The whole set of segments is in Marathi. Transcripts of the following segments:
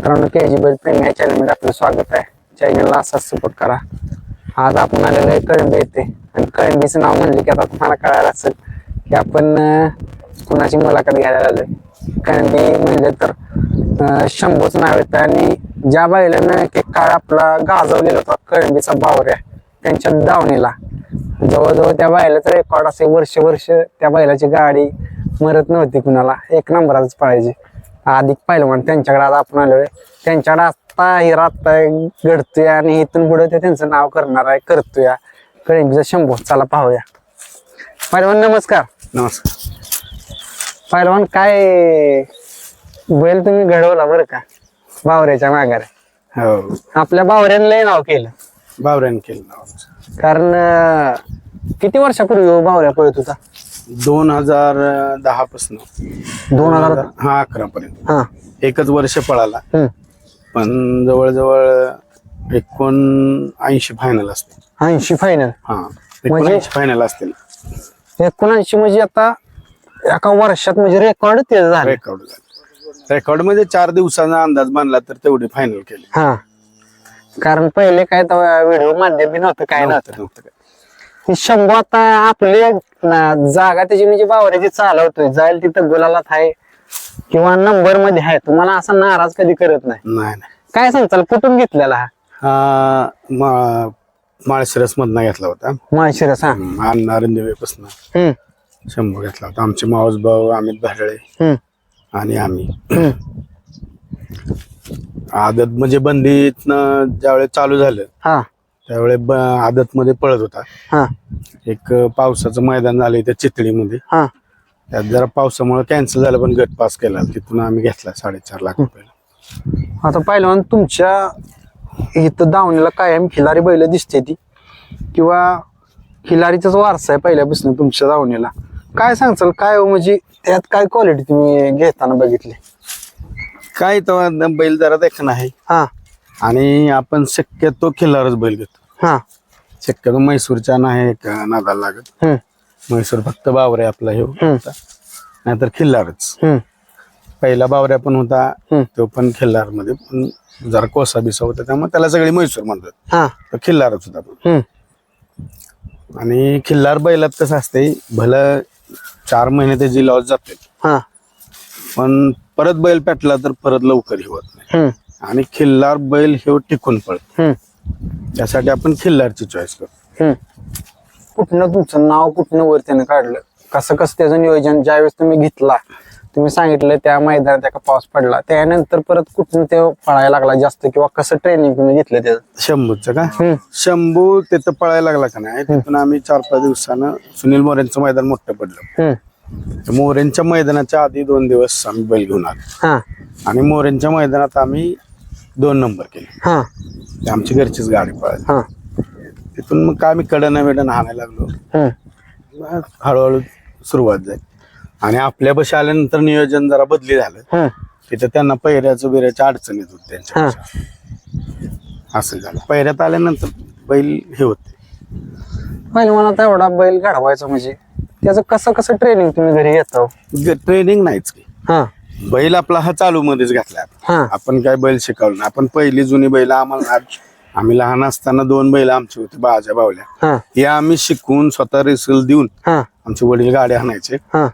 मित्रांनो के जी बैल प्रेमी या चॅनलमध्ये आपलं स्वागत आहे. चॅनलला असाच सपोर्ट करा. आज आपण आलेलो आहे कळंबे येते आणि कळंबीचं नाव म्हणलं की आता तुम्हाला कळायला असेल की आपण कुणाची मुलाखत घ्यायला आलोय. कळंबी म्हणलं तर शंभूच नाव येतं आणि ज्या बैलानं एक काळ आपला गाजवलेला होता कळंबीचा बावऱ्या त्यांच्या दावणीला. जवळजवळ त्या बैलाचं रेकॉर्ड असे वर्ष वर्ष त्या बैलाची गाडी मरत नव्हती कुणाला. एक नंबरालाच पाहिजे अधिक पहिलवान त्यांच्याकडे आज आपण आलोय. त्यांच्याकडे आता हिरा आत्ता घडतोय आणि इथून पुढे ते त्यांचं नाव करणार आहे करतोय. कळंबीचा शंभू चला पाहूया. पहिलवान नमस्कार. नमस्कार. पहिलवान काय बैल तुम्ही घडवला बरं का? बावऱ्याच्या माघारे. हो. आपल्या बावऱ्यानं लय नाव केलं. बावऱ्यानं केलं नाव आमचं. कारण अं, किती वर्षापूर्वी हो बावऱ्या पळत होता? दोन हजार दहा पासून. दोन हजार हा अकरा पर्यंत. हा. एकच वर्ष पळाला. हम्म पण जवळजवळ एकोण ऐंशी फायनल असते ऐंशी फायनल हा एकोणऐंशी फायनल असतील. एकोणऐंशी म्हणजे आता एका वर्षात म्हणजे रेकॉर्ड ते झाले. रेकॉर्ड रेकॉर्डमध्ये चार दिवसाचा अंदाज मानला तर तेवढी फायनल केली. हा. कारण पहिले काय व्हिडिओ माध्यम बी नव्हतं काय नव्हतं. नव्हतं काय. ही शंभू आता आपली ना- जागा त्याची म्हणजे बावऱ्याची चालवतोय जाईल तिथं गुलालात आहे किंवा नंबरमध्ये आहे तुम्हाला असा नाराज कधी करत नाही. नाही काय सांगताल कुठून घेतलेला हा? हा माळशिरस मधनं घेतला होता. माळशिरस हा. अण्णा रंदेवेपासून हम्म. शंभर घेतला होता. आमचे मावस भाऊ अमित हम्म. आणि आम्ही. आदत म्हणजे बंदीतनं ज्यावेळेस चालू झालं त्यावेळेस ब- आदत मध्ये पळत होता. हा. एक पावसाचं मैदान झालं इथे चितळीमध्ये. हा. त्यात जरा पावसामुळे कॅन्सल झालं पण गट पास केला. तिथून आम्ही घेतला साडेचार लाख रुपयाला आता पहिलवान तुमच्या इथं दावणीला कायम खिलारी बैल दिसते ती. किंवा खिलारीचाच वारसा आहे पहिल्यापासून तुमच्या दावणीला. काय सांगचाल काय हो म्हणजे त्यात काय क्वालिटी तुम्ही घेताना बघितली? काय तेव्हा बैल जरा देख नाही हा. आणि आपण शक्यतो खिल्लारच बैल घेतो. हा. शक्यतो म्हैसूरच्या नाही का नादाला लागत. हम्म म्हैसूर फक्त बावरे आपला हे. होता. नाहीतर खिल्लारच. हम्म पहिला बावऱ्या पण होता हम्म. तो पण खिल्लारमध्ये पण जरा कोसा बिसा होता त्यामुळे त्याला सगळी म्हैसूर म्हणतात. हा. तो खिल्लारच होता पण हम्म आणि खिल्लार बैलात कसं असते भलं चार महिने त्याची लॉस जाते. हा. पण परत बैल पेटला तर परत लवकर हे होत नाही. हम्म आणि खिल्लार बैल हे टिकून पळत. हम्म त्यासाठी आपण खिल्लारची चॉईस करतो. हम्म. कुठनं तुमचं नाव कुठनं वर त्यानं काढलं? कसं कसं त्याचं नियोजन? ज्यावेळेस तुम्ही घेतला तुम्ही सांगितलं त्या मैदानात एका पाऊस पडला त्यानंतर परत कुठून ते पळायला लागला जास्त किंवा कसं ट्रेनिंग तुम्ही घेतलं त्याचं? शंभूचं का? हम्म. शंभू तिथं पळायला लागला का नाही? तिथून आम्ही चार पाच दिवसानं सुनील मोरेंचं मैदान मोठं पडलं. हम्म. त्या मोरेंच्या मैदानाच्या आधी दोन दिवस आम्ही बैल घेऊन आलो. हा. आणि मोरेंच्या मैदानात आम्ही दोन नंबर केले. हा. ते आमची घरचीच गाडी पळाली. हा. तिथून मग काय आम्ही कडनं बिडन हाणायला लागलो मग हळूहळू सुरुवात झाली. आणि आपल्या बशी आल्यानंतर नियोजन जरा बदली झालं. तिथं त्यांना पैऱ्याचं बिऱ्याच्या अडचण येत होती त्यांच्या असं झालं. पैऱ्यात आल्यानंतर बैल हे होते. पहिले मला आता एवढा बैल घडवायचा म्हणजे त्याचं कसं कसं ट्रेनिंग तुम्ही घरी घेता? ट्रेनिंग नाहीच की. हा. बैल आपला हा चालू मध्येच घातला आपण काय बैल शिकवलं नाही. आपण पहिली जुनी बैल आम्हाला आज- आम्ही लहान असताना दोन बैल आमची होती बाजा बावल्या. हा. हे आम्ही शिकवून स्वतः रेसल देऊन हा. आमचे वडील गाड्या आणायचे. हा.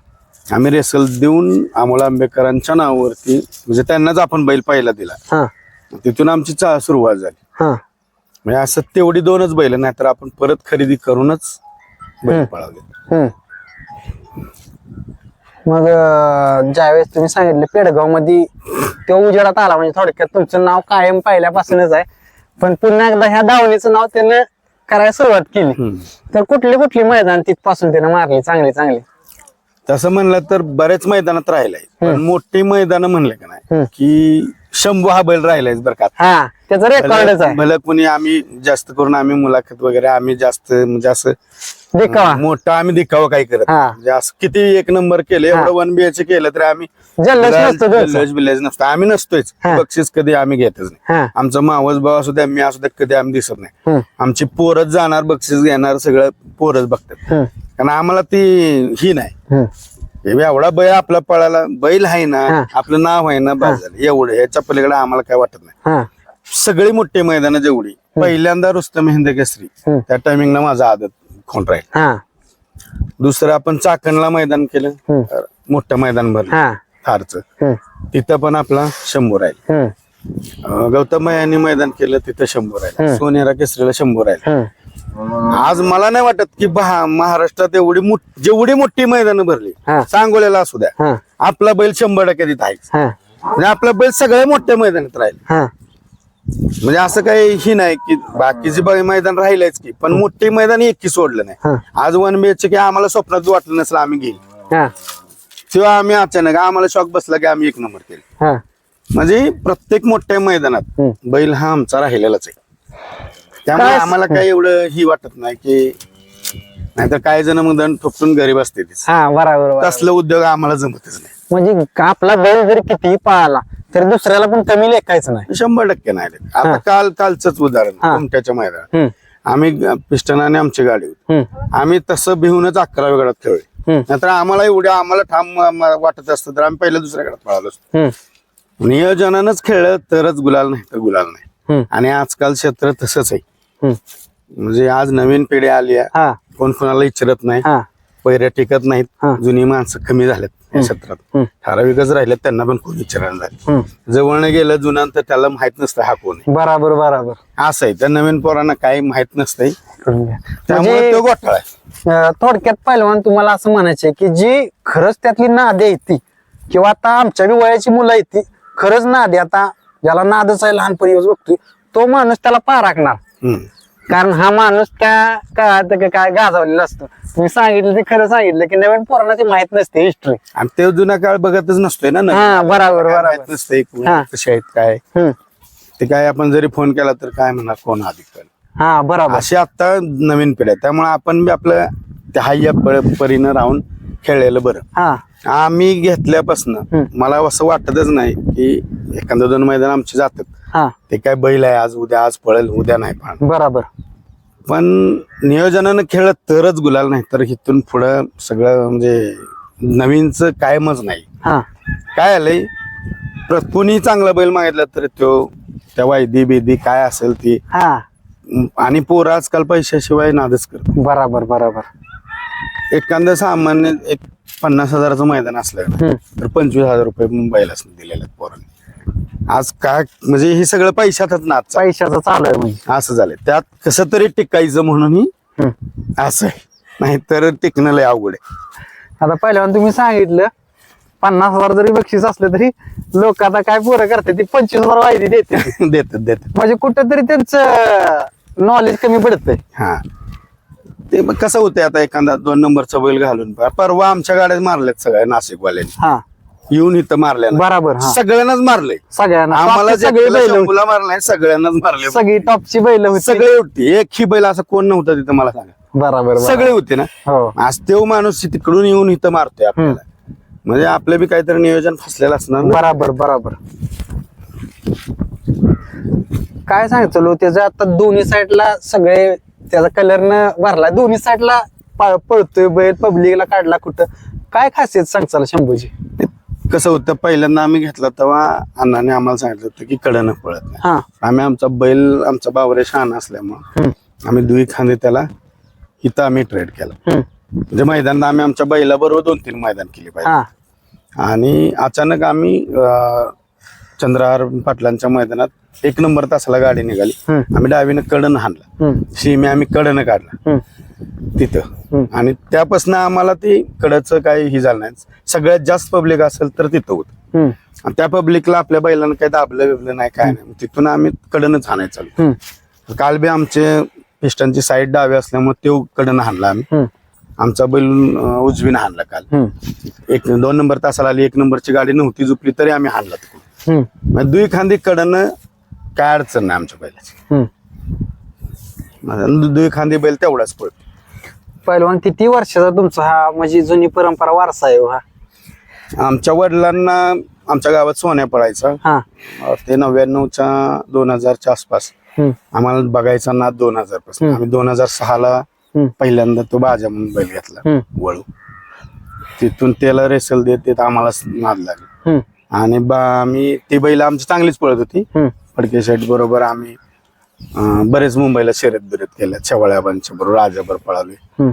आम्ही रेसल देऊन अमोल आंबेकरांच्या नावावरती म्हणजे त्यांनाच आपण बैल पहिला दिला. हा. तिथून आमची चा सुरुवात झाली. हा. म्हणजे असं तेवढी दोनच बैल नाहीतर आपण परत खरेदी करूनच बैल पळवले. हम्म. मग ज्यावेळेस तुम्ही सांगितलं पेडगावमध्ये तो उजेडात आला म्हणजे थोडक्यात तुमचं नाव कायम पहिल्यापासूनच आहे. पण पुन्हा एकदा ह्या दावणीचं नाव त्यानं करायला सुरुवात केली. तर कुठली कुठली मैदान तिथपासून त्यानं मारली चांगली चांगली? तसं म्हणलं तर बरेच मैदानात राहिलाय. पण मोठी मैदान म्हणले का. नाही की शंभू हा बैल राहिलाय बरं का. हा. त्याचं रेकॉर्डच आहे. भलं कोणी आम्ही जास्त करून आम्ही मुलाखत वगैरे आम्ही जास्त म्हणजे असं देखावा. मोठं आम्ही दिखावं काही करत हा. म्हणजे असं किती एक नंबर केले एवढं वन बीएच केलं तरी आम्ही जल्लोष नसतो त्यांचा. जल्लोष बिल्लोष नसतो. आम्ही नसतोच हा. बक्षीस कधी आम्ही घेतच नाही. हा. आमचा मावस भाऊ असू द्या मी असू द्या कधी आम्ही दिसत नाही. हम्म. आमची पोरच जाणार बक्षीस घेणार सगळं पोरच बघतात. हम्म. कारण आम्हाला ती ही नाही. हम्म. एवढा बैल आपला पळाला बैल आहे ना हा. आपलं नाव आहे ना बस झालं एवढं याच्या पलीकडे आम्हाला काय वाटत नाही. हा. सगळी मोठी मैदान जेवढी पहिल्यांदा रुस्तम हिंद केसरी हम्म. त्या टायमिंगला माझा आदत खोंड राहील? हा. दुसरं आपण चाकणला मैदान केलं हम्म. तर मोठं मैदान भरलं. हा. थारचं हम्म, तिथं पण आपला शंभू राहील. हम्म, अं, गौतम यांनी मैदान केलं तिथं शंभू राहील. हम्म. सोनेरा केसरीला शंभू राहील. हम्म. आज मला नाही वाटत की महाराष्ट्रात एवढी मोठ- जेवढी मोठी मैदान भरली हा. सांगोल्याला असू द्या. हा. आपला बैल शंभर टक्के तिथं हा. म्हणजे आपला बैल सगळ्या मोठ्या मैदानात राहील. हा. म्हणजे असं काही ही नाही की बाकीचे बाकी मैदान राहिलंच की पण मोठी मैदान एकी सोडलं. नाही. आज वन बी की आम्हाला स्वप्नात वाटलं नसलं आम्ही घेईल तेव्हा आम्ही अचानक आम्हाला शॉक बसला की आम्ही एक नंबर केले. म्हणजे प्रत्येक मोठ्या मैदानात. बैल हा आमचा राहिलेलाच आहे. त्यामुळे काय- आम्हाला काही एवढं ही वाटत नाही की नाहीतर काही जण मग दंड ठोकून गरीब बरोबर. तसलं उद्योग आम्हाला जमतच नाही. म्हणजे आपला बैल जरी कितीही पळाला तरी दुसऱ्याला पण कमी लेखायचं नाही. शंभर टक्के नाही. आता काल कालचंच उदाहरण हा. कुमट्याच्या मैदानात. हम्म, आम्ही पिस्टन आणि आमची गाडी होती. हम्म, आम्ही तसं भिवूनच अकरा गडात खेळले हम्म, नाहीतर आम्हाला एवढ्या आम्हाला ठाम म- वाटत असतं तर आम्ही पहिल्या दुसऱ्या गडात पळालो असतो. हम्म, नियोजनानंच खेळलं तरच गुलाल नाही तर गुलाल नाही. हम्म, आणि आजकाल क्षेत्र तसंच आहे. हम्म. म्हणजे आज नवीन पिढी आली आहे. हा. कोण कोणाला इच्छरत नाही. हा. पैऱ्या टिकत नाहीत हा. जुनी माणसं कमी झालेत या क्षेत्रात हम्म. ठराविकच राहिलेत त्यांना पण कोण विचारायला झाले हम्म. जवळनं गेलं जुनान तर त्याला माहीत नसतं हा कोण आहे बराबर बराबर असं आहे त्या नवीन पोरांना काही माहीत नसतंय. त्यामुळे म्हणजे तो घोटाळा आहे अं, थोडक्यात पहिलवान तुम्हाला असं म्हणायचंय की जी खरंच त्यातली नादी आहे ती किंवा आता आमच्या बी वयाची मुलं आहेत ती खरंच नादी आता ज्याला नादच आहे लहानपणी बघतोय तो माणूस त्याला पाराखणार हम्म. कारण हा माणूस त्या काळात का- काय गाजवलेला असतो तुम्ही सांगितलं ते खरं सांगितलं की नवीन पोरांना ते माहीत नसते हिस्ट्री आणि ते जुना काळ बघतच नसतोय ना नवीन. हा बरोबर काय बरोबर माहीत नसतंय कोण हा. कसे आहेत काय हम्म. ते काय आपण जरी फोन केला तर काय म्हणणार कोण अधिक कळलं. हा बरोबर अशी आता नवीन पिढ्या त्यामुळे आपण बी आपलं त्या हाय परीनं राहून खेळलेलं बरं हा आम्ही घेतल्यापासून. मला असं वाटतच नाही की एखादं दोन मैदान आमचे जातात. हा. ते काय बैल आहे आज उद्या आज पळेल उद्या नाही पाहणार. बरोबर. पण नियोजनानं खेळत तरच गुलाल नाही तर इथून पुढं सगळं म्हणजे नवीनच कायमच नाही. हा. काय आलंय? प्र- कोणी चांगला बैल मागितला तर तो त्या वायदी बेदी काय असेल ती. हा. आणि पोरं आजकाल पैशाशिवाय नादच करत बरोबर बरोबर. एखादं सामान्य एक पन्नास हजाराचं मैदान असलं हम्म. तर पंचवीस हजार रुपये मुंबईलाच दिलेले आहेत पोरांनी. आज काय म्हणजे हे सगळं पैशातच नाच चालू. पैशाचं चालू आहे म्हणजे. असं झालंय. त्यात कसं तरी टिकायचं म्हणून ही हम्म. असं आहे. नाहीतर टिकणं लय अवघड आहे. आता पहिल्यावर तुम्ही सांगितलं पन्नास हजार जरी बक्षीस असलं तरी लोक आता काय पोरं करते ती पंचवीस हजार वायदी देते देतात देतात. म्हणजे कुठेतरी त्यांचं नॉलेज कमी पडतंय. हा. ते मग कसं होतंय आता एखादा दोन नंबरचा बैल घालून. पहा. परवा आमच्या गाड्यात मारल्यात सगळ्या नाशिकवाल्यांनी. हा. येऊन इथं मारल्या. बराबर हा. सगळ्यांनाच मारलंय सगळ्यांना. आम्हाला सगळे बैल होती. शंभूला मारलाय सगळ्यांनाच मारले. सगळी टॉपची बैल होती. सगळे होती. एक ही बैल असं कोण नव्हतं तिथं मला सांगा. बराबर. सगळे होते ना? हो. आज तो माणूस तिकडून येऊन इथं मारतोय आपल्याला. म्हणजे आपलं बी काहीतरी नियोजन फसलेलं असणार ना? बराबर बराबर. काय सांगितलं त्याचं आता दोन्ही साईडला सगळे त्याचा कलर न भरला. दोन्ही साईडला पळतोय बैल पब्लिकला काढला कुठं? काय खासियत सांगचाल शंभूची कसं होतं पहिल्यांदा आम्ही घेतला तेव्हा अण्णाने आम्हाला सांगितलं होतं की कडनं पळत नाही. हा. आम्ही आमचा बैल आमचा बावरे शहाण असल्यामुळं हम्म, आम्ही दुई खांदे त्याला इथं आम्ही ट्रेड केला. हम्म, म्हणजे मैदानात आम्ही आमच्या बैलाबरोबर दोन तीन मैदान केली पाहिजे हा. आणि अचानक आम्ही अं, चंद्रहार पाटलांच्या मैदानात एक नंबर तासाला गाडी निघाली. हम्म, आम्ही डावीनं कडनं हाणला. हम्म, सीमे आम्ही कडनं काढला. हम्म, तिथं. आणि त्यापासून आम्हाला ते कडचं काही ही झालं नाही. सगळ्यात जास्त पब्लिक असेल तर तिथं होतं. हम्म, आणि त्या पब्लिकला आपल्या बैलांना काही दाबलं बिबलं नाही काय नाही. तिथून आम्ही कडनच हाणायचं चालू हम्म, काल बी आमचे पिस्टनची साईड डावी असल्यामुळे तो कडनं हाणला आम्ही. हम्म, आमचा बैल अं, उजवीनं हाणला काल. हम्म, एक दोन नंबर तासाला आली एक नंबरची गाडी नव्हती झुपली तरी आम्ही हाणला तिकडून. हम्म, दुई खांदी कडनं काय अडचण नाही आमच्या बैलाची. हम्म. दुई खांदी बैल तेवढाच पळतो. पहिलवान किती वर्षाचा तुमचा हा म्हणजे जुनी परंपरा वारसा आहे हो हा? आमच्या वडिलांना आमच्या गावात सोन्या पडायचा हा. अं, ते नव्याण्णवच्या दोन हजारच्या आसपास. हम्म, आम्हाला बघायचा ना दोन हजारपासून हम्म. आम्ही दोन हजार सहाला हम्म, पहिल्यांदा तो बाजा म्हणून बैल घेतला. हम्म, वळू. तिथून त्याला रेसल देत देत आम्हाला नाद लागला. हम्म, आणि बा आम्ही ती बैल आमची चांगलीच पळत होती. हम्म, फडके शेट बरोबर आम्ही अं, बरेच मुंबईला शर्यत बिरत केल्या शेवळ्याबांच्या बरोबर राजाभर पळाले. हम्म,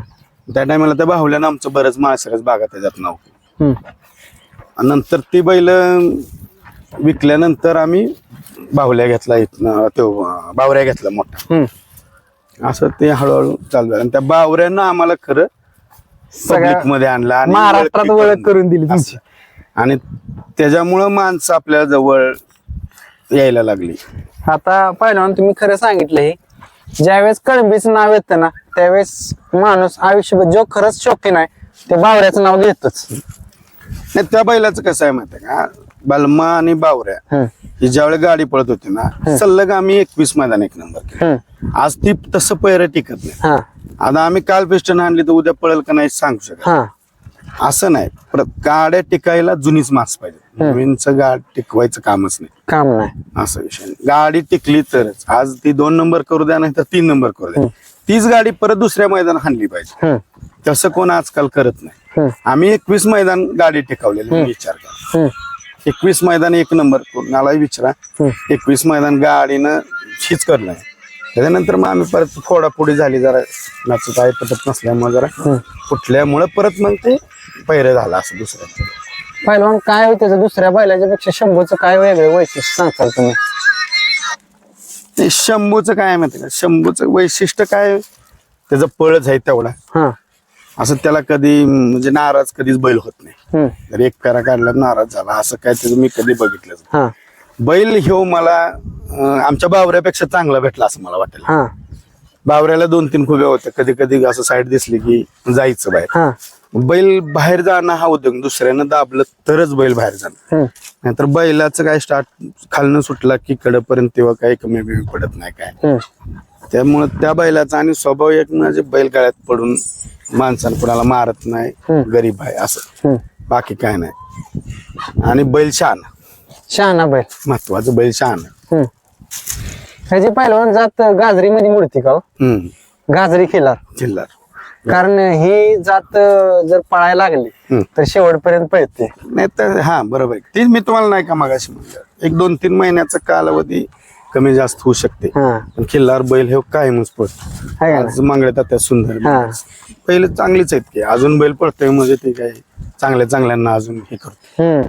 त्या टायमाला त्या बाहुल्यानं आमचं बरंच माळसरच बागा त्याच्यात नाव केलं. हम्म. आणि नंतर ती बैल विकल्यानंतर आम्ही बाहुल्या घेतला इथनं तो अं, बावऱ्या घेतला मोठा. हम्म. असं ते हळूहळू चालू झालं. आणि त्या बावऱ्यानं आम्हाला खरं सगळ्या पब्लिकमध्ये आणलं आणि महाराष्ट्रात ओळख करून दिली तुमची. आणि त्याच्यामुळं माणसं आपल्या जवळ यायला लागली. आता पहिलवान तुम्ही खरं सांगितलं हे. ज्यावेळेस कळंबीचं नाव येतं ना त्यावेळेस माणूस आयुष्यभर जो खरंच शौकीन आहे ते बावऱ्याचं नाव घेतच. नाही त्या बैलाचं कसं आहे माहिती का? बलमा आणि बावऱ्या ही. ज्यावेळी गाडी पळत होती ना सलग आम्ही एकवीस मैदान एक नंबर केले. आज ती तसं पैर टिकत नाही. आता आम्ही काल पिस्टन आणली तर उद्या पळेल का नाही सांगू शकत. असं नाही. प्र- गाड्या टिकायला जुनीच मास पाहिजे. नवीनचं गाड टिकवायचं कामच नाही. काम नाही. असा विषय नाही. गाडी टिकली तरच. आज ती दोन नंबर करू द्या नाही तर तीन नंबर करू द्या. तीच गाडी परत दुसऱ्या मैदान हाणली पाहिजे. हम्म, तसं कोण आजकाल करत नाही. हम्म, आम्ही एकवीस मैदान गाडी टिकवलेली मी विचार करा. हम्म, एकवीस मैदान एक नंबर कोणालाही विचारा. हम्म. एकवीस मैदान गाडीनं हीच करणार त्याच्यानंतर मग आम्ही परत फोडाफोडी झाली जरा. नाच काय पटत नसल्यामुळे जरा. फुटल्यामुळे परत मग ते पैरे झाला असं दुसऱ्या पहिलवान काय होतं त्याचं दुसऱ्या बैलाच्या पेक्षा शंभूचं काय वेगळं वैशिष्ट्य सांगताल तुम्ही? ते शंभूचं काय आहे माहिती का? शंभूचं वैशिष्ट्य काय? त्याचं पळच आहे तेवढा. हा. असं त्याला कधी म्हणजे नाराज कधीच बैल होत नाही. हम्म, जर एक फेरा काढला नाराज झाला असं काय त्याचं मी कधी बघितलंच नाही. हा. बैल ह्यो मला अं, आमच्या बावऱ्यापेक्षा चांगला भेटला असं मला वाटेल. हा. बावऱ्याला दोन तीन खुब्या होत्या. कधी कधी असं साईड दिसली की जायचं बाहेर. हा. बैल बाहेर जाणं हा उद्योग. दुसऱ्यानं दाबलं तरच बैल बाहेर जाणं. हम्म, नाहीतर बैलाचं काय स्टार्ट खालनं सुटला की कडेपर्यंत तेव्हा काही कमी बिमी पडत नाही काय. हम्म, त्यामुळं त्या बैलाचा आणि स्वभाव एक म्हणजे बैल गळ्यात पडून माणसानं कुणाला मारत नाही गरीब आहे असं. हम्म. बाकी काय नाही. आणि बैल शान शहाणा बैल. महत्वाचं बैल शान हम्म. ह्याची पहिलवान जात गाजरीमध्ये मूर्ती का हो? हम्म. गाजरी खिलार. जिल्हा कारण ही जात अं, जर पळायला लागली हम्म. तर शेवटपर्यंत पळते. नाही तर हा बरोबर आहे. तीच मी तुम्हाला नाही का मागाशी म्हणलं एक दोन तीन महिन्याचा कालावधी कमी जास्त होऊ शकते. हा. पण खिल्लार बैल हे कायमच पळतो. आहे का आज त्या सुंदर हा. पहिले चांगलीच आहेत की अजून बैल पळतोय म्हणजे ते काय चांगल्या चांगल्यांना अजून हे करतो. हम्म.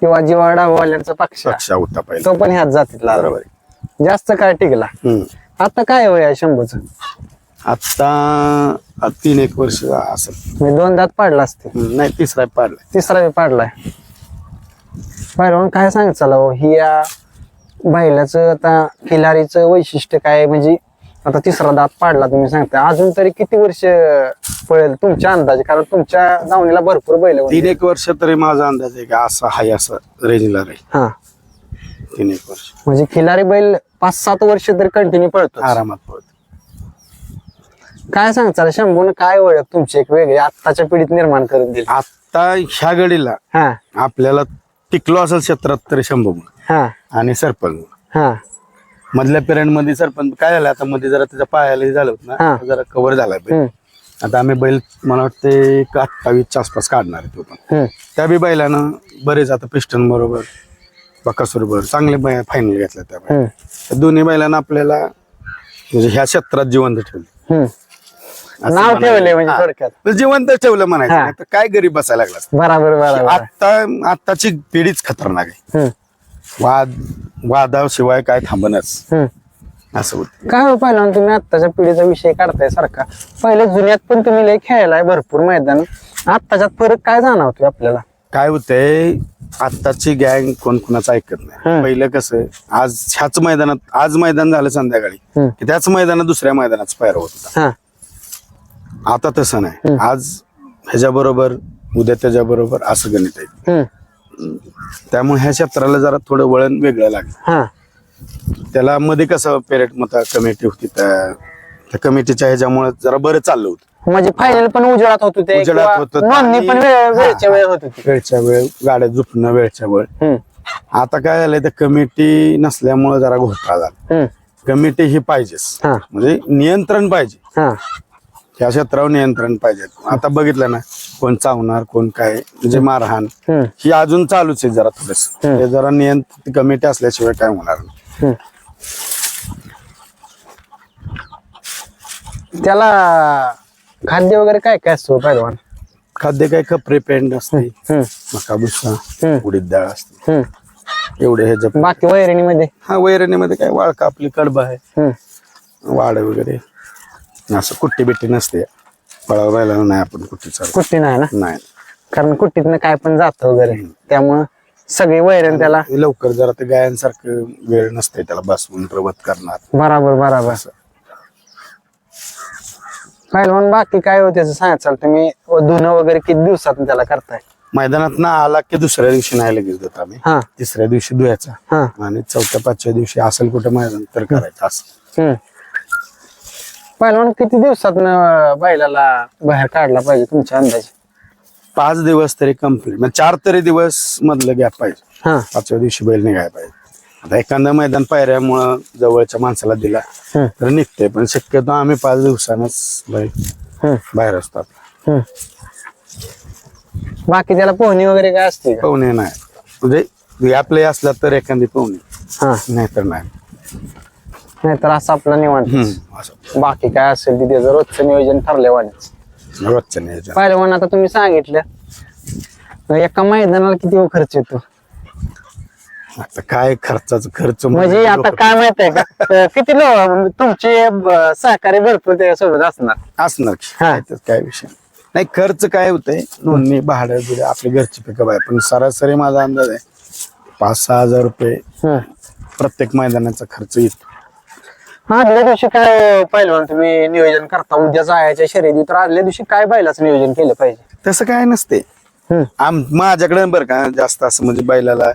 किंवा जिवाडा वाल्यांचा पक्ष. पक्षा होता पहिले तो पण ह्यात जातीतला. बरोबर आहे. जास्त काय टिकला. आता काय वय आहे शंभूचं? आता तीन एक वर्ष असं मी दोन दात पाडला असते. नाही तिसरा पाडलाय तिसरा पाडलाय. पहिलवान काय सांग चला हो, ही या बैलाचं आता खिलारीचं वैशिष्ट्य काय म्हणजे आता तिसरा दात पाडला तुम्ही सांगता अजून तरी किती वर्ष पळेल तुमच्या अंदाजे? कारण तुमच्या दावणीला भरपूर बैल. तीन एक वर्ष तरी माझा अंदाज आहे की असा हाय असं रेंजला राहील. हा. तीन एक वर्ष म्हणजे खिलारी बैल पाच सात वर्ष तरी कंटिन्यू पळतो आरामात पळत. काय सांगताल शंभून काय ओळख तुमची? एक वेगळी आत्ताच्या पिढीत निर्माण करून दिली. आता ह्या घडीला हा. आपल्याला टिकलो असेल क्षेत्रात तरी शंभू गुण हा. आणि सरपंच. गुण. हा. मधल्या पिरियडमध्ये सरपंच काय झालं? आता मध्ये जरा त्याच्या पायाला हे झालं होतं हा. ना जरा कव्हर बैल. हम्म, आता आम्ही बैल मला वाटते एक अठ्ठावीसच्या आसपास काढणार आहे तो पण. हम्म, त्या बी बैलानं बरेच आता पिस्टन बरोबर बकासूर चांगले फायनल घेतल्या त्या हम्म, दोन्ही बैलांना आपल्याला म्हणजे ह्या क्षेत्रात जिवंत ठेवलं. हम्म. असं नाव म्हणायचं. ठेवलंय म्हणजे हा. थोडक्यात. जिवंत ठेवलं म्हणायचं. हा. नाही तर काय गरीब बसायला लागला. बराबर बराबर. आता आत्ताची पिढीच खतरनाक आहे. हम्म, वाद वादाशिवाय काय थांबणच. हम्म. असं होत. काय हो पहिला तुम्ही आत्ताच्या पिढीचा विषय काढताय सारखा. पहिले जुन्यात पण तुम्ही लय खेळलाय भरपूर मैदान. आत्ताच्यात फरक काय जाणवतोय आपल्याला? काय होतंय आत्ताची गँग कोण कुणाचं ऐकत नाही. पहिलं कसं आज ह्याच मैदानात आज मैदान झालं संध्याकाळी. की त्याच मैदानात दुसऱ्या मैदानात पायरा होत होता. आता तसं नाही. आज ह्याच्या बरोबर उद्या त्याच्या बरोबर असं गणित आहे. त्यामुळे ह्या क्षेत्राला जरा थोडं वळण वेगळं लागलं. त्याला मध्ये कसं पेरेट मता कमिटी होती त्या कमिटीच्या ह्याच्यामुळे जरा बरं चाललं होतं. म्हणजे फायनल पण उजेडात होत होते उजेडात किंवा होत होतं नोंदणी आणि- पण वेळ- वेळच्या हा, वेळ होत होती. वेळच्या वेळ गाड्या झुपणं वेळच्या वेळ. हम्म, आता काय झालंय तर कमिटी नसल्यामुळे जरा घोटाळा झाला. हम्म, कमिटी ही पाहिजेच. हा. म्हणजे नियंत्रण पाहिजे. हा. ह्या क्षेत्रावर नियंत्रण पाहिजे. आता बघितलं ना कोण चावणार कोण काय म्हणजे मारहाण हम्म. ही अजून चालूच आहे जरा थोडस. ते जरा नियंत्रण कमिटी असल्याशिवाय काय होणार नाही. हम्म. त्याला खाद्य वगैरे काय काय असतो पहिलवान? खाद्य काय कपरे पेंड असते. मका भुसा. उडीद डाळ असते. एवढे ह्याच्या बाकी वैरणीमध्ये? हा वैरणीमध्ये काय वाळका आपली कडबा आहे. वाड वगैरे. असं कुट्टी बिट्टी नसते. पळाव राहिला नाही आपण कुट्टी चालू. कुट्टी नाही ना? नाही. कारण कुट्टीतनं काय पण जात वगैरे. त्यामुळं सगळी वैरण त्याला हे लवकर जरा ते गायांसारखं वेळ नसते त्याला बसवून प्रवत करणार. बराबर बराबर. पहिलवान बाकी काय होते सांगायचं तुम्ही धुणं वगैरे किती दिवसात त्याला करताय? मैदानात ना आला की दुसऱ्या दिवशी नाही लगेच देत आम्ही. हा. तिसऱ्या दिवशी धुयाचा हा. आणि चौथ्या पाचव्या दिवशी असेल कुठं मैदान तर करायचं असं. हम्म. पहिलवान किती दिवसात बैलाला बाहेर काढला पाहिजे तुमच्या अंदाजे? पाच दिवस तरी कंप्लीट म्हणजे चार तरी दिवस मधलं गॅप पाहिजे. हा. पाचव्या दिवशी बैल निघाय पाहिजे. आता एखादं मैदान पायऱ्यामुळं जवळच्या माणसाला दिला. तर निघते पण शक्यतो आम्ही पाच दिवसानच हम्म बाहेर असतो आपला. बाकी त्याला पोहणी वगैरे काय असते का? पाहुणे नाही. म्हणजे आपले असला तर एखादी पाहुणे. हा. नाहीतर नाही. नाहीतर असं आपलं निवांत. हम्म, असं. बाकी काय असेल ते त्याचं रोजचं नियोजन ठरले वाढच रोजचं नियोजन. पहिलवान आता तुम्ही सांगितलं एका मैदानाला किती खर्च येतो? आता काय खर्चाचं खर्च म्हणजे आता लोकं- काय माहीत आहे का किती लोक तुमचे ब- सहकारी भरपूर त्याच्यासोबत असणार असणार की. हा. काय तर काय विषय नाही. नाही खर्च काय होतंय नोंदणी भाडं बिडं आपली घरची पिकअप आहे पण सरासरी माझा अंदाज आहे पाच सहा हजार रुपये. प्रत्येक मैदानाचा खर्च येतो आदल्या दिवशी काय पहिलवान तुम्ही नियोजन करता उद्या जायच्या शर्यती तर आदल्या दिवशी काय बैलाचं नियोजन केलं पाहिजे तसं काय नसते. आम माझ्याकडे बरं का जास्त असं म्हणजे बैलाला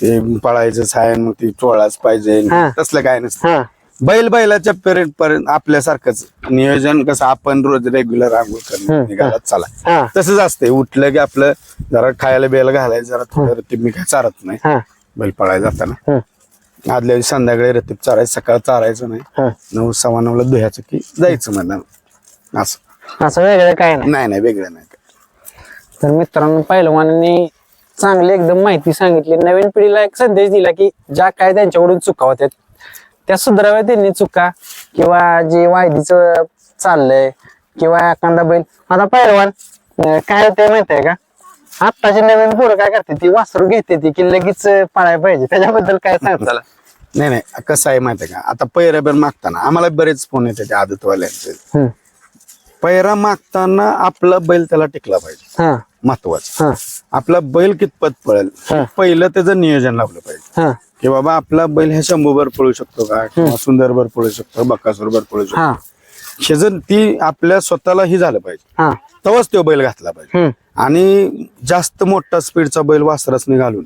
ते पळायचं आहे मग ती चोळाच पाहिजे. हा. तसलं काय नसतं. हा. बैल बैलाच्या पेरेंट पर्यंत आपल्यासारखंच नियोजन कसं आपण रोज रेग्युलर आंघोळ करणं हम्म. निघाला चला. हा. तसंच असते उठलं की आपलं जरा खायला बेल घालायचं जरा थोडं ते मी काय चारत नाही. हा. बैल पळायला जाताना. आदल्या दिवशी संध्याकाळी रतीब चारायचं सकाळ चारायचं नाही. हा. नऊ सव्वा नऊला धुयाचं की जायचं मैदान असं. असं वेगळं काय नाही. नाही नाही वेगळं नाही. तर मित्रांनो पहिलवानांनी चांगली एकदम माहिती सांगितली. नवीन पिढीला एक संदेश दिला की ज्या काय त्यांच्याकडून चुका होत्या त्या सुधाराव्या त्यांनी चुका. किंवा जे वायदीचं चाललंय किंवा एखादा बैल. आता पहिलवान अं, काय होते माहीत आहे का? आत्ताची नवीन पोरं काय करते? ती वासरू घेते ती की लगेच पळायला पाहिजे. त्याच्याबद्दल काय सांगताल नाही. नाही कसं आहे माहिती आहे का? आता पैराबेर मागताना आम्हाला बरेच फोन येते ते आदतवाल्यांचे. पैरा मागताना आपला बैल त्याला टिकला पाहिजे. हा. महत्वाचं. आपला बैल कितपत पळेल. पहिलं त्याचं नियोजन लावलं पाहिजे. की बाबा आपला बैल हे शंभूभर पळू शकतो का? किंवा सुंदरभर पळू शकतो बकासूरभर पळू शकतो. जर ती आपल्या स्वतःला ही झालं पाहिजे. तेव्हाच तो बैल घातला पाहिजे. आणि जास्त मोठा स्पीडचा बैल वासरच घालून.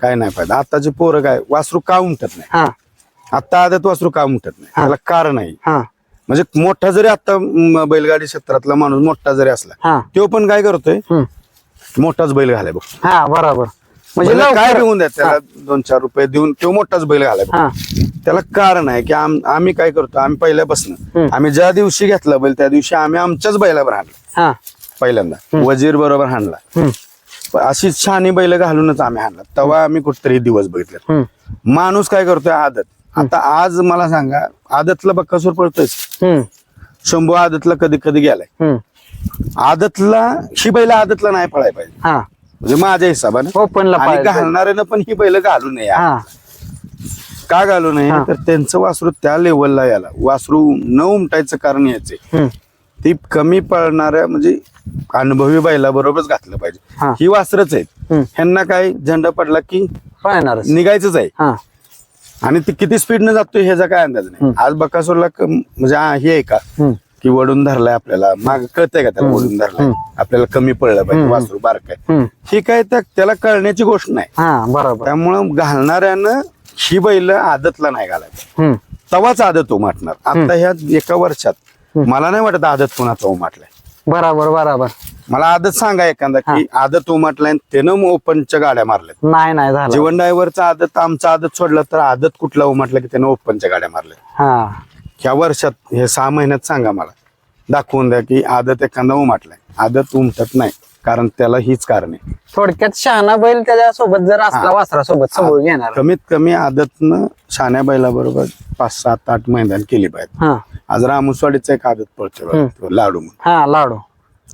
काय नाही पाहिजे आताचे पोरं काय वासरू का उमटत नाही? हा. आता आदत वासरू का उमटत नाही? त्याला कारण आहे म्हणजे मोठा जरी आता बैलगाडी क्षेत्रातला माणूस मोठा जरी असला तो पण काय करतोय? मोठाच बैल घालाय बघ. हा बरोबर. म्हणजे म्हणजे काय लवकर- देऊन द्या त्याला दोन चार रुपये देऊन तो मोठाच बैल घालाय बघ. हा. त्याला कारण आहे की आम- आम्ही काय करतो आम्ही पहिल्यापासून हम्म. आम्ही ज्या दिवशी घेतला बैल त्या दिवशी आम्ही आमच्याच बैलावर हाणला. हा. पहिल्यांदा. वजीर बरोबर हाणला. हम्म. प- अशी छानी बैल घालूनच आम्ही हाणला. तेव्हा आम्ही कुठतरी दिवस बघितले हम्म. माणूस काय करतोय आदत. आता आज मला सांगा आदतला बक्कासूर पडतोय हम्म. शंभू आदतला कधी कधी गेलाय. हम्म. आदतला ही बैल आदतला नाही पळाय पाहिजे. हा. म्हणजे माझ्या हिशोबाने. ओपनला आणि घालणाऱ्यानं पण ही बैल घालू नये हा. का घालू नये? हा. तर त्यांचं वासरू त्या लेवलला याला वासरू न उमटायचं कारण याचे हम्म. ती कमी पळणाऱ्या म्हणजे अनुभवी बैला बरोबरच घातलं हा. पाहिजे. ही. वासरच आहेत. हम्म. ह्यांना काय झेंडा पडला की पाहणारच निघायचंच आहे. हा. आणि ते किती स्पीडनं जातोय ह्याचा काय अंदाज नाही. आज बकासूरला क- म्हणजे हा, हे आहे का? हम्म. की वडून धरलाय आपल्याला. माग कळतंय का त्याला वडून धरलाय? आपल्याला कमी पडलं पाहिजे वासरू बारक आहे. हम्म. ही काय त्या- त्याला कळण्याची गोष्ट नाही. हा बरोबर. त्यामुळं घालणाऱ्यानं ही बैल आदतला नाही घालायचं. हम्म. तवाच आदत उमाटणार. आता ह्या एका वर्षात मला नाही वाटत आदत कोणाचा उमाटलाय. बरोबर बरोबर. मला आदत सांगा एखादा की आदत उमाटलाय आणि त्यानं ओपनच्या गाड्या मारल्यात. नाही नाही झालं. जीवन ड्रायव्हरचा आदत आमचा आदत सोडला तर आदत कुठला उमाटला की त्यानं ओपनच्या गाड्या मारल्या हा. ह्या वर्षात हे सहा महिन्यात सांगा मला. दाखवून द्या की आदत एखादा उमाटलाय. आदत उमटत नाही कारण त्याला हीच कारण. आहे थोडक्यात शहाणा बैल त्याच्या सोबत जर असला वासरा सोबत सांभाळून घेणार. कमीत कमी आदतनं शाण्या बैलाबरोबर पाच सात आठ मैदान केली पाहिजे. हा. आज रामुसवाडीचा एक आदत पडतो बघा, तो लाडू म्हणून. हा लाडू.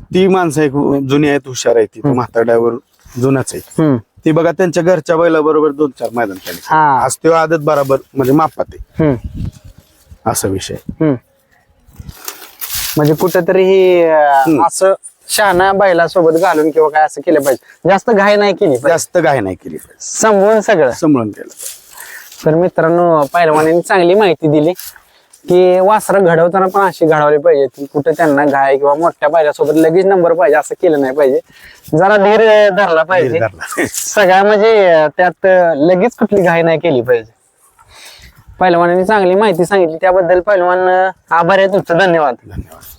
ती माणसं एक जुनी आहेत हुशार आहे ती. म्हाताड्यावर जुनाच आहे. हम्म. ती बघा त्यांच्या घरच्या बैलाबरोबर दोन चार मैदान केले. हा. आज तो आदत बरोबर म्हणजे मापात आहे. हम्म. असा विषय. हम्म. म्हणजे कुठेतरी ही अं, असं शहाणा बैला सोबत घालून किंवा काय असं केलं पाहिजे. जास्त घाई नाही केली पाहिजे. जास्त घाय नाही केली पाहिजे. सांभाळून सगळं. समजून केलं तर मित्रांनो पहिलवानांनी चांगली माहिती दिली की वासरं घडवताना पण अशी घडवली पाहिजे की कुठे त्यांना घाय किंवा मोठ्या बैलासोबत लगेच नंबर पाहिजे असं केलं नाही पाहिजे. जरा धीर धरला पाहिजे. धरला. सगळ्या म्हणजे त्यात लगेच कुठली घाई नाही केली पाहिजे. पहिलवानांनी चांगली माहिती सांगितली. त्याबद्दल पहिलवान आभार आहे तुमचं धन्यवाद. धन्यवाद.